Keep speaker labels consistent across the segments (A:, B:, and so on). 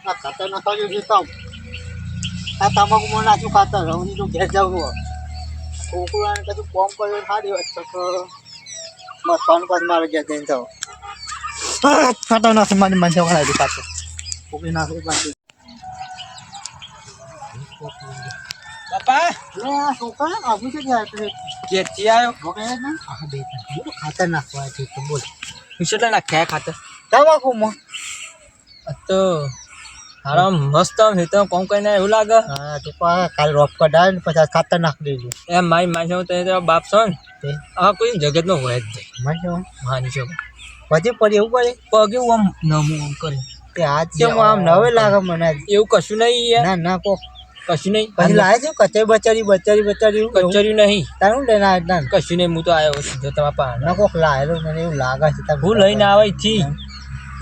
A: કહું આ તમાકુ મને નાખ્યું ખાતર હું તો ઘેર જાઉં છું છોકરાને કશું કોમ કર્યું સારી વાત છે તો મથવાનું પાછું મારે ઘેર જઈને જાઉં ખાતર નાખી મારી મને જવા નાખ્યું ખાતર કોકરી નાખી પાછી
B: બાપા
A: લે આ છોકરા આવ્યું છે ક્યારે તે
B: ઘેરથી આવ્યો
A: વગેરે ને હા બે બોલો ખાતર નાખવા છે તો બોલ
B: કેટલા નાખ્યા ખાતર
A: તમાકુમાં
B: આ તો હારા મસ્ત હેતર કોમ કરીને એવું લાગે?
A: હા તો કાલ રોપ કઢાય ને પછી ખાતર નાખી દેજો.
B: એમ મારી માનસો તો તારા બાપ છો ને આ કોઈ જગતનો હોય જ નહીં.
A: મને જો
B: માની છો
A: પછી પડી એવું પડે
B: પગે હું આમ નમું આમ કરે
A: તે આજ છે આમ નવે લાગે મને
B: એવું કશું નહીં
A: ના ના કો
B: કશું નહીં.
A: પછી લાવે છે કચરી બચારી બચારી બચારી.
B: કચર્યું નહીં.
A: તારું લઈને આવે
B: કશું નહીં હું તો આવ્યો સીધો તમારા પાસે
A: ના કોક લાવેલો મને એવું લાગે છે.
B: હું લઈને આવે થી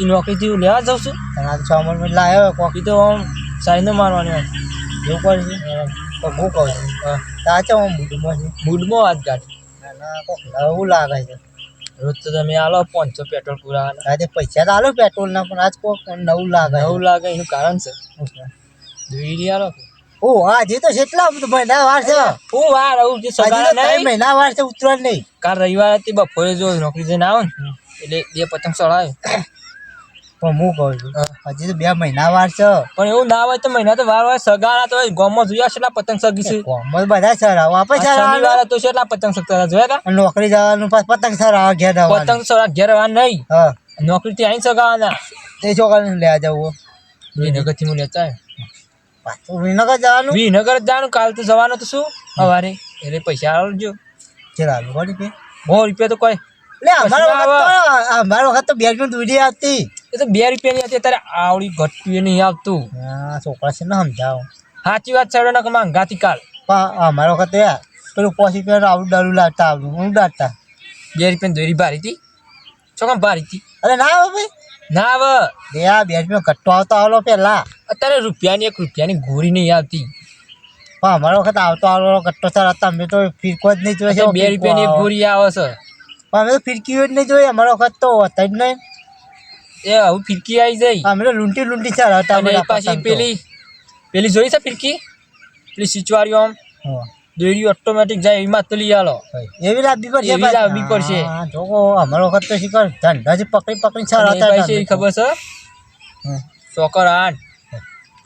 B: એ નોકરીથી હું લેવા જાઉં છું.
A: આ છ મણ લાવ્યો કોક
B: તો આમ સાઈનો મારવાની હોય.
A: એવું કરે છે. હું કહું છું. સાચો આમ મૂડમાં છે.
B: મૂડમાં વાત કાઢ
A: નવું લાગે છે.
B: રોજ તો તમે આલો પાંચસો પેટ્રોલ પૂરા
A: આજે પૈસા તો આલો પેટ્રોલના પણ આજ કોક નવું લાગે
B: નવું લાગે એનું કારણ છે. જોઈ આલો
A: ઓ આજે તો કેટલા મહિના વાર છે.
B: હું વાર? આવું જે
A: ત્રણ
B: નહીં?
A: મહિના વાર છે ઉતરવા નહીં.
B: કાલ રવિવાર હતી બપોરે જો નોકરી જઈને આવો ને. એટલે બે પતંગ ચડાવે.
A: પણ હું કહું છું. હજી તો બે મહિના વાર છે.
B: પણ એવું ના હોય તો મહિના તો વાર વાર સગાડા તો ગોમમાં ગામમાં જોયા છે પતંગ સગી છે.
A: કોમમાં બધા સરાવ આપે છે
B: શનિવાર તો કેટલા પતંગ સગતા જોયા હતા
A: નોકરી જવાનું પાછ પતંગ સરાવ ઘેર
B: પતંગ સગા ઘેર આવવા નહીં.
A: હા.
B: નોકરી થી આવીને સગાવાના.
A: તે છોકરાને લેવા જવું
B: વિનગરથી હું લેતા
A: પાછું વિનગર જવાનું?
B: વિનગર જવાનું. કાલ તો જવાનું તો શું? સવારે. એટલે પૈસા આવજો.
A: ગોળી પે
B: સો રૂપિયા તો કોઈ.
A: લે અમારો વખત તો અમારો વખત તો બેગનું દૂધી આવતી.
B: એ તો બે રૂપિયાની હતી અત્યારે આવડી ઘટતું નહીં આવતું.
A: હા છોકરા છે ને સમજાવો.
B: સાચી વાત છે ને માંગાતી ગાતી કાલ
A: અમારા વખત એ પેલું પોસી પેલું આવડું ડાળું લાગતા આવડું હું દાટતા
B: બે રૂપિયાની દોરી ભારી હતી. ચોકમ ભારી હતી?
A: અરે ના આવે ભાઈ.
B: ના આવે
A: બે આ બે રૂપિયા ઘટ્ટો આવતો આવલો પેલા
B: અત્યારે રૂપિયાની એક રૂપિયાની ગોરી નહીં આવતી.
A: હા અમારા વખત આવતો આવલો કટ્ટો સર હતા અમે તો ફિરકો જ નહીં
B: જોઈએ બે રૂપિયાની એક ગોરી આવે છે.
A: પણ અમે તો ફિરકી જ નહીં જોઈએ અમારા વખત તો હતા જ નહીં.
B: એ આવું ફિરકી આવી જાય.
A: અમે તો લૂંટી લૂંટી છે
B: અને પાછી પેલી પેલી જોઈ છે ફિરકી? પેલી સિચવારી આમ? દોરી ઓટોમેટિક જાય એમાં તો લઈ આલો.
A: એવી લાવવી પડશે
B: એવી લાવવી પડશે.
A: જોકો અમારો વખત તો શીખર ધંધાથી પકડી પકડી ચાલ
B: અને
A: હતા
B: પાછી ખબર છે. ચોકર આઠ.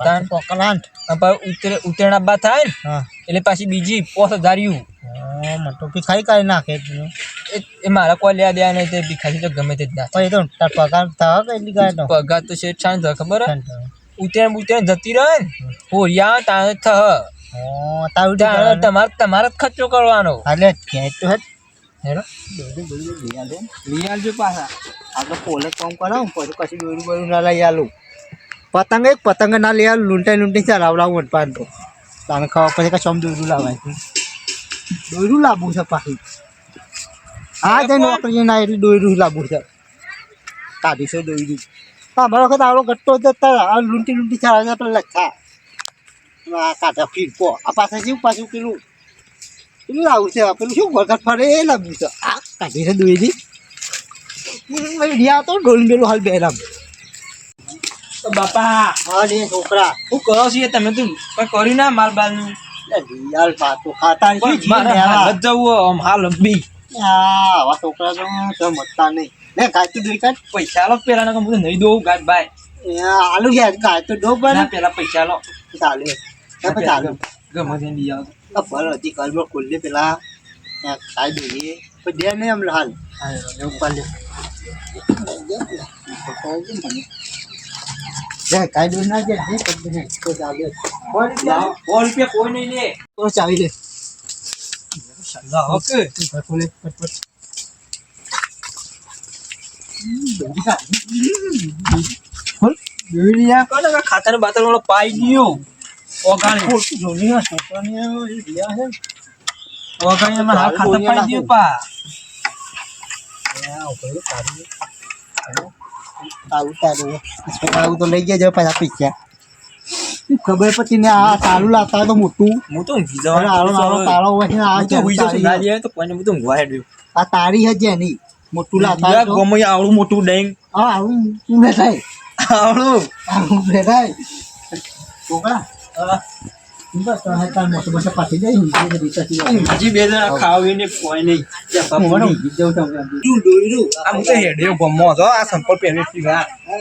A: તાન પકડાંટ.
B: આઠ. ઉતરે ઉતરણા બા થાય ને એટલે પાછી બીજી પોસ
A: હા, મને તો ભીખાઈ કાઢી નાખે
B: એ એ મારા કોઈ લેવા દેવા નહીં તે ભીખાથી તો ગમે તે જ ના
A: પણ એ તો તાર પગાર થવા કે એટલી ગાય તો?
B: પગાર તો શેઠ શાંત થાય ખબર હે? ઉતરેણ ઉતરેણ જતી રહે ને હોરિયા તાણે થ
A: હા, તારું ઠીક
B: તમારે તમારે જ ખર્ચો કરવાનો.
A: હાલે ક્યાંય તો હેડ.
B: હેરો
A: લઈ
B: આવજો પાછા.
A: આપણે પોલે કામ કરાવું પછી કશું દોરું બોરી ના લઈ આલું. પતંગ એક પતંગ ના લઈ આલું લૂંટાઈ લૂંટી ચલાવડાવું વટપાન તો. તાને ખાવા પછી કશું દોરું લાવાય. દોરું લાંબુ છે પાછું. હા તે નોકરી ના એટલે દોયરું લાંબુ છે. કાઢીશો દોયરું હા મારો વખત આવડો ગટ્ટો જતા લૂંટી લૂંટી ચાલે તો લખા આ કાઢા ફીરકો આ પાછા શું પાછું પેલું? પેલું લાવું છે પેલું શું વખત ફરે એ લાંબુ છે. આ કાઢી છે દોયરી રિયા તો ઢોલ મેલું હાલ
B: તો બાપા
A: હા છોકરા.
B: શું કરો છીએ તમે તું કઈ કર્યું ના માલ બાલ નું
A: રિયાલ પાતો ખાતા શું જી
B: મારે
A: લેવા?
B: હાલ જ જવું આમ હાલ બી.
A: આવા છોકરા તો મતતા નહીં. લે ગાય દોરી કાઢ.
B: પૈસા લો પેલા ના હું નહીં દઉં ગાય ભાઈ
A: આલુ યાર ગાય તો ડો પર
B: ના પેલા પૈસા લો.
A: ચાલે. ચાલે.
B: ગમે તેને લઈ આવો
A: ફર હતી કલમાં ખોલી પેલા. ખાઈ દઈએ. પણ દે નહીં હમણાં હાલ.
B: એવું પાલે.
A: લે દોઈ ના તો ચાલે
B: લાવો કોઈ નહીં લે.
A: તો ચાવી
B: ઓકે
A: ખોલે
B: કોને ખાતર બાતર વાળો પાઈ ગયો? ઓગાણી. ખાતર પાઈ ગયો પા.
A: તારું તારું તારું તો લઈ ગયા પાછા પૈસા ખબર પછી ને આ તારું લાવતા તો મોટું.
B: હું તો
A: આરો આરો તારો હોય. આ
B: તો ના
A: તારી
B: કોઈને હું તો ઊંઘવા હેડ્યું.
A: આ તારી હજી એની મોટું લાગતા તો.
B: ગમે આવડું મોટું ડેંગ.
A: હા આવું તું બેઠાય
B: આવડું.
A: આવું બેઠાય છોકરા. બસ તો મોટો મોટો પાછી જાય ઊંઘી રીસાથી
B: હજી બે જણા ખાવીને કોઈ નહીં. આ હેડ્યો ગમો હતો આ સંપલ પહેરી હા
A: અ,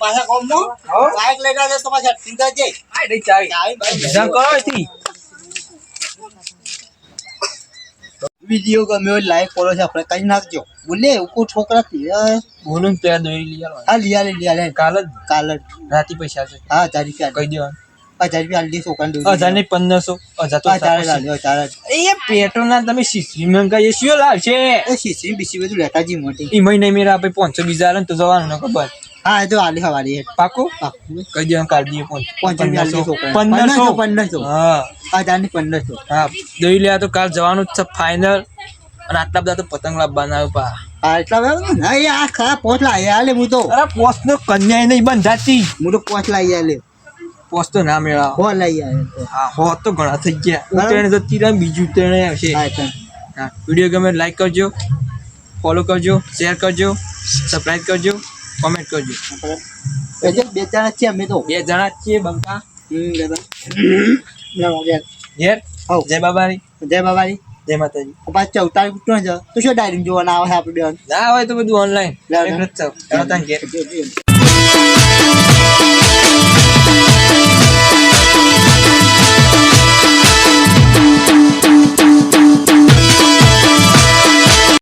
A: પાછા ગામમાં?
B: હો.
A: બાઈક લઈને આવજો તો પાછા ચિંતા જઈ.
B: આ દે ચાવી
A: ચાવી
B: બીજા કરો અહીંથી.
A: વીડિયો ગમ્યો લાઈક કરો છે આપણે કઈ નાખજો. બોલે ઉકો છોકરા થી
B: ને ત્યાં દોરી લઈ
A: હા લીયા લે લીયા લે
B: કાલ જ.
A: કાલ જ.
B: રાતી પૈસા છે.
A: હા તારી
B: કહી દેવાનું.
A: હજાર રૂપિયા આલી છોકરાને દોરી.
B: હજાર ને પંદરસો. હજાર તો
A: હા ચાલે
B: સાતસો.
A: ચાલે ચાલે
B: એ પેટ્રોલ ના તમે શીશી મંગાવીએ શું લાવશે?
A: એ શીશી બીસી બધું લેતા જી મોટી.
B: ઈ મહિને મેરા આપણે પાંચસો બીજા ને તો જવાનું ને ખબર.
A: હા તો આલી હવારી
B: પાકો. કહી દઈએ
A: દે.
B: પંદરસો.
A: પંદરસો પંદરસો.
B: હા.
A: હજારની પંદરસો.
B: હા. દઈ લે તો કાલ જવાનું જ છે ફાઇનલ અને આટલા બધા તો પતંગ લાવવાના આવ્યો પા.
A: એટલા બરાબર ને આ ખરા પોચ લાવી આલે હું તો.
B: અરે નો કન્યા નહીં બંધાતી.
A: હું તો પોચ લાવી આલે.
B: પોસ્ટ તો ના મેળા.
A: હો લઈ આલે
B: હા હો તો ઘણા થઈ ગયા. ઉતરેણ જતી રહે બીજું ઉતરેણ આવશે
A: હા
B: વીડિયો ગમે લાઈક કરજો ફોલો કરજો શેર કરજો સબસ્ક્રાઈબ કરજો કોમેન્ટ કરજો.
A: બે જણા છીએ અમે તો.
B: બે જણા જ છીએ બંકા. ઘેર. જય બાબાની.
A: જય બાબાની.
B: જય માતાજી.
A: પાછા ચૌતાળી કૂટનો છે. તો શું ડાયરી જોવાના આવે આપણે
B: ના હોય તો બધું ઓનલાઈન.